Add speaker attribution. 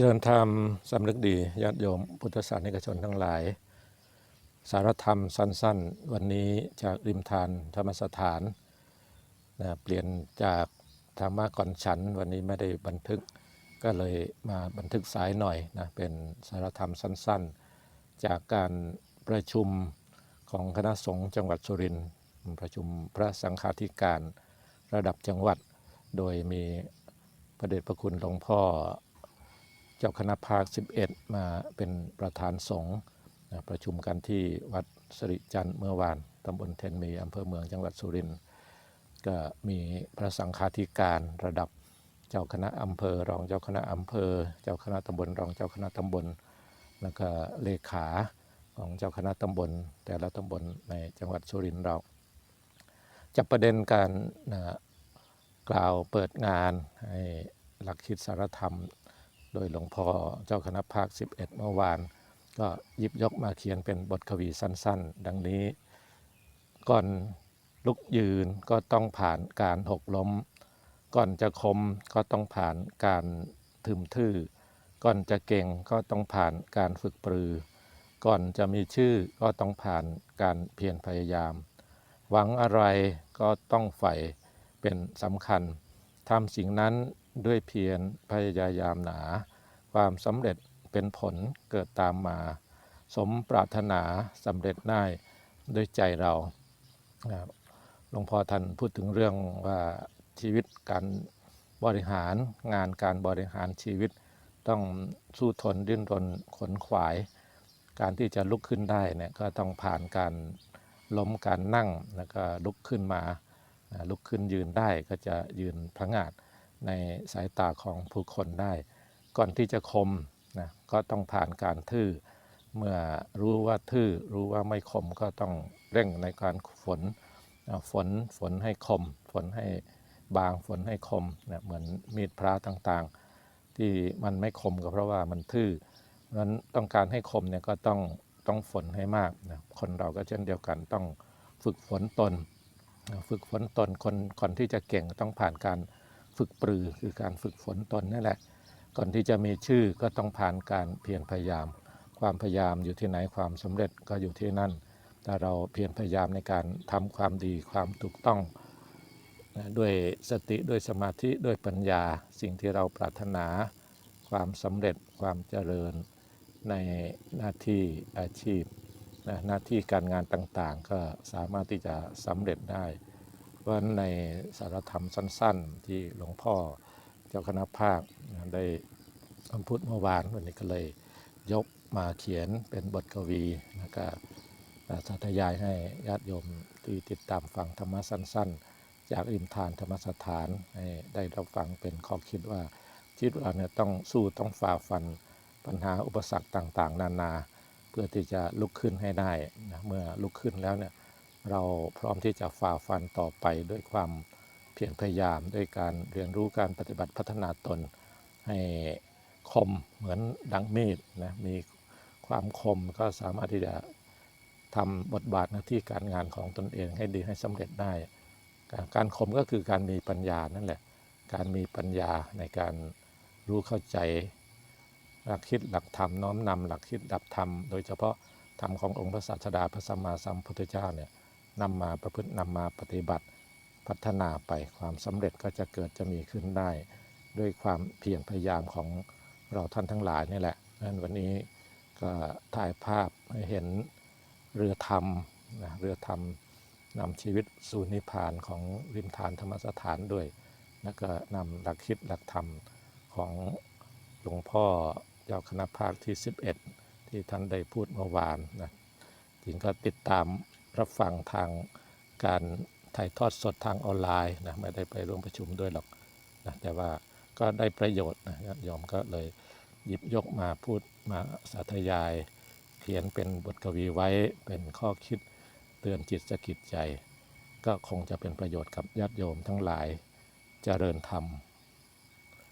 Speaker 1: เจริญธรรมสำนึกดีญาติโยมพุทธศาสนิกชนทั้งหลาย สารธรรมสั้น ๆ วันนี้จากริมทานธรรมสถานนะเปลี่ยนจากธรรมะก่อนฉัน วันนี้ไม่ได้บันทึกก็เลยมาบันทึกสายหน่อยนะเป็นสารธรรมสั้น ๆ จากการประชุมของคณะสงฆ์จังหวัดสุรินทร์ประชุมพระสังฆาธิการระดับจังหวัด โดยมีพระเดชพระคุณหลวงพ่อ เจ้าคณะภาค 11 มาเป็นประธานสงฆ์ประชุมกันที่วัดสริจันทร์เมื่อวานตำบลเทนมีอำเภอเมืองจังหวัดสุรินทร์ก็มีพระสังฆาธิการระดับเจ้าคณะอำเภอ รองเจ้าคณะอำเภอ เจ้าคณะตำบลรองเจ้าคณะตำบล แล้วก็เลขาของเจ้าคณะตำบล แต่ละตำบลในจังหวัดสุรินทร์เราจับประเด็นการนะกล่าวเปิดงานให้หลักคิดสารธรรม โดยหลวงพ่อเจ้าคณะภาค 11 เมื่อวาน ก็หยิบยกมาเขียนเป็นบทกวีสั้น ๆ ดังนี้ ก่อนลุกยืนก็ต้องผ่านการหกล้ม ก่อนจะคมก็ต้องผ่านการถึมทื่อ ก่อนจะเก่งก็ต้องผ่านการฝึกปรือ ก่อนจะมีชื่อก็ต้องผ่านการเพียรพยายาม หวังอะไรก็ต้องใฝ่เป็นสำคัญทำสิ่งนั้น ด้วยเพียรพยายามหนา ความสำเร็จเป็นผลเกิดตามมา สมปรารถนาสำเร็จได้ด้วยใจเราหลวงพ่อท่านพูดถึงเรื่องว่าชีวิตการบริหารงานการบริหารชีวิตต้องสู้ทนดิ้นรนขนขวาย การที่จะลุกขึ้นได้เนี่ยก็ต้องผ่านการล้มการนั่งแล้วก็ลุกขึ้นมาอ่าลุกขึ้นยืนได้ก็จะยืนพระงาด ในสายตาของผู้คนได้ ก่อนที่จะคมนะก็ต้องผ่านการทื่อ เมื่อรู้ว่าทื่อรู้ว่าไม่คมก็ต้องเร่งในการฝนฝนฝนให้คม ฝนให้บางฝนให้คมนะเหมือนมีดพระต่างๆ ที่มันไม่คมก็เพราะว่ามันทื่อเพราะนั้นต้องการให้คมเนี่ยก็ต้องต้องฝนให้มากนะคนเราก็เช่นเดียวกันต้องฝึกฝนตน ฝึกฝนตนคนก่อนที่จะเก่งต้องผ่านการ ฝึกปรือคือการฝึกฝนตนนั่นแหละ ก่อนที่จะมีชื่อก็ต้องผ่านการเพียรพยายาม ความพยายามอยู่ที่ไหนความสำเร็จก็อยู่ที่นั่นถ้าเราเพียรพยายามในการทำความดีความถูกต้องด้วยสติด้วยสมาธิด้วยปัญญา สิ่งที่เราปรารถนา ความสำเร็จความเจริญในหน้าที่อาชีพหน้าที่การงานต่างๆ ก็สามารถที่จะสำเร็จได้ ราะฉะนั้นในสารธรรมสั้น ๆ ที่หลวงพ่อเจ้าคณะภาคได้คำพูดเมื่อวานวันนี้ก็เลยยกมาเขียนเป็นบทกวีแล้วก็สาธยายให้ญาติโยมที่ติดตามฟังธรรมะสั้น ๆ จากริมทานธรรมสถานให้ได้รับฟังเป็นข้อคิดว่าชีวิตเราเนี่ยต้องสู้ต้องฝ่าฟันปัญหาอุปสรรคต่างๆ นานา เพื่อที่จะลุกขึ้นให้ได้นะเมื่อลุกขึ้นแล้วเนี่ย เราพร้อมที่จะฝ่าฟันต่อไปด้วยความเพียรพยายามด้วยการเรียนรู้การปฏิบัติพัฒนาตนให้คมเหมือนดังมีดนะมีความคมก็สามารถที่จะทำบทบาทหน้าที่การงานของตนเองให้ดีให้สำเร็จได้ การการคมก็คือการมีปัญญานั่นแหละ การมีปัญญาในการรู้เข้าใจ หลักคิดหลักธรรมน้อมนำหลักคิดดับธรรม โดยเฉพาะธรรมขององค์พระศาสดาพระสัมมาสัมพุทธเจ้าเนี่ย นำมาประพฤตินำมาปฏิบัติพัฒนาไปความสำเร็จก็จะเกิดจะมีขึ้นได้ ด้วยความเพียรพยายามของเราท่านทั้งหลายนี่แหละนั้นวันนี้ก็ถ่ายภาพให้เห็นเรือธรรมนะเรือธรรมนำชีวิตสู่นิพพานของริมทานธรรมสถานด้วย แล้วก็นำหลักคิดหลักธรรมของหลวงพ่อเจ้าคณะภาคที่ 11 ที่ท่านได้พูดเมื่อวานนะจริงก็ติดตาม รับฟังทางการถ่ายทอดสดทางออนไลน์นะไม่ได้ไปร่วมประชุมด้วยหรอกนะแต่ว่าก็ได้ประโยชน์นะญาติโยมก็เลยหยิบยกมาพูดมาสาธยาย เขียนเป็นบทกวีไว้เป็นข้อคิดเตือนจิตสะกิดใจ ก็คงจะเป็นประโยชน์กับญาติโยมทั้งหลายเจริญธรรม